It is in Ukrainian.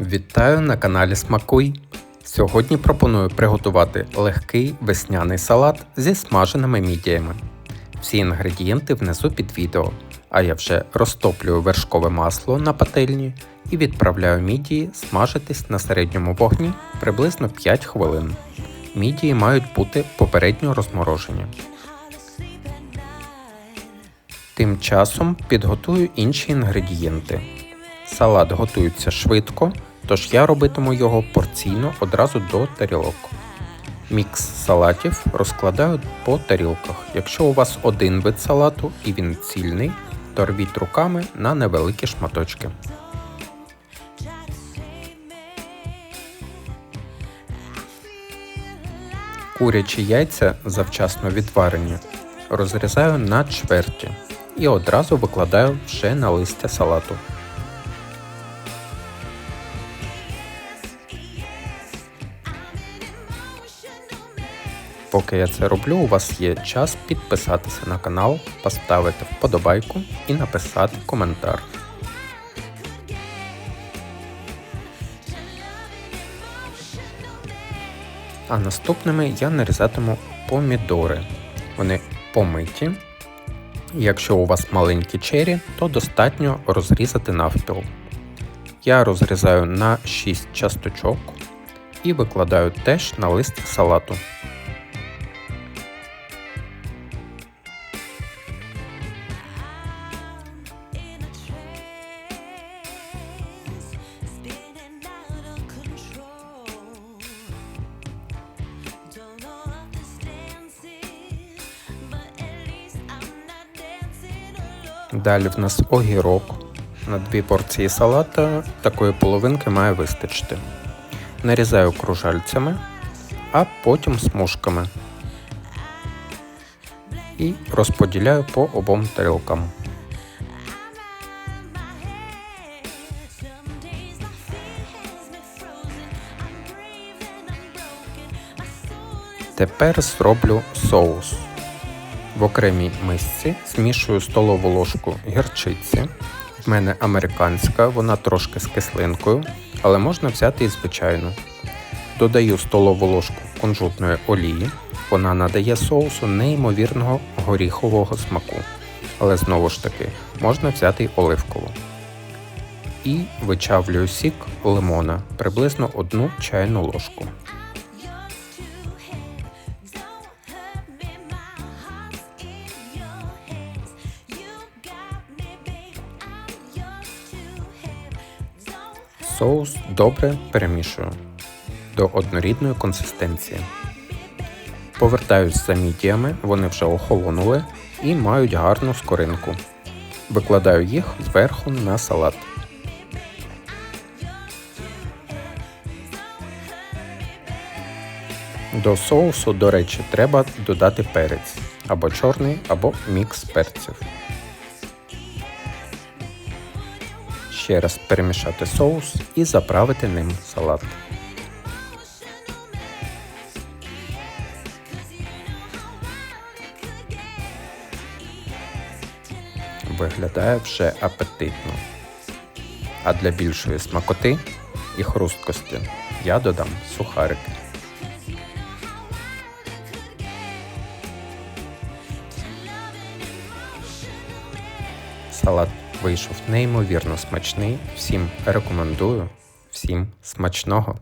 Вітаю на каналі Смакуй. Сьогодні пропоную приготувати легкий весняний салат зі смаженими мідіями. Всі інгредієнти внизу під відео, а я вже розтоплюю вершкове масло на пательні і відправляю мідії смажитись на середньому вогні приблизно 5 хвилин. Мідії мають бути попередньо розморожені. Тим часом підготую інші інгредієнти. Салат готується швидко, тож я робитиму його порційно одразу до тарілок. Мікс салатів розкладаю по тарілках. Якщо у вас один вид салату і він цільний, то рвіть руками на невеликі шматочки. Курячі яйця завчасно відварені. Розрізаю на чверті і одразу викладаю вже на листя салату. Поки я це роблю, у вас є час підписатися на канал, поставити вподобайку і написати коментар. А наступними я нарізатиму помідори. Вони помиті. Якщо у вас маленькі чері, то достатньо розрізати навпіл. Я розрізаю на 6 часточок і викладаю теж на лист салату. Далі в нас огірок. На дві порції салата такої половинки має вистачити. Нарізаю кружальцями, а потім смужками. І розподіляю по обом тарілкам. Тепер зроблю соус. В окремій мисці змішую столову ложку гірчиці. В мене американська, вона трошки з кислинкою, але можна взяти і звичайну. Додаю столову ложку кунжутної олії. Вона надає соусу неймовірного горіхового смаку. Але знову ж таки, можна взяти й оливкову. І вичавлюю сік лимона приблизно одну чайну ложку. Соус добре перемішую до однорідної консистенції. Повертаюсь за мідіями, вони вже охолонули і мають гарну скоринку. Викладаю їх зверху на салат. До соусу, до речі, треба додати перець або чорний, або мікс перців. Ще раз перемішати соус і заправити ним салат. Виглядає вже апетитно. А для більшої смакоти і хрусткості я додам сухарики. Салат вийшов неймовірно смачний. Всім рекомендую. Всім смачного!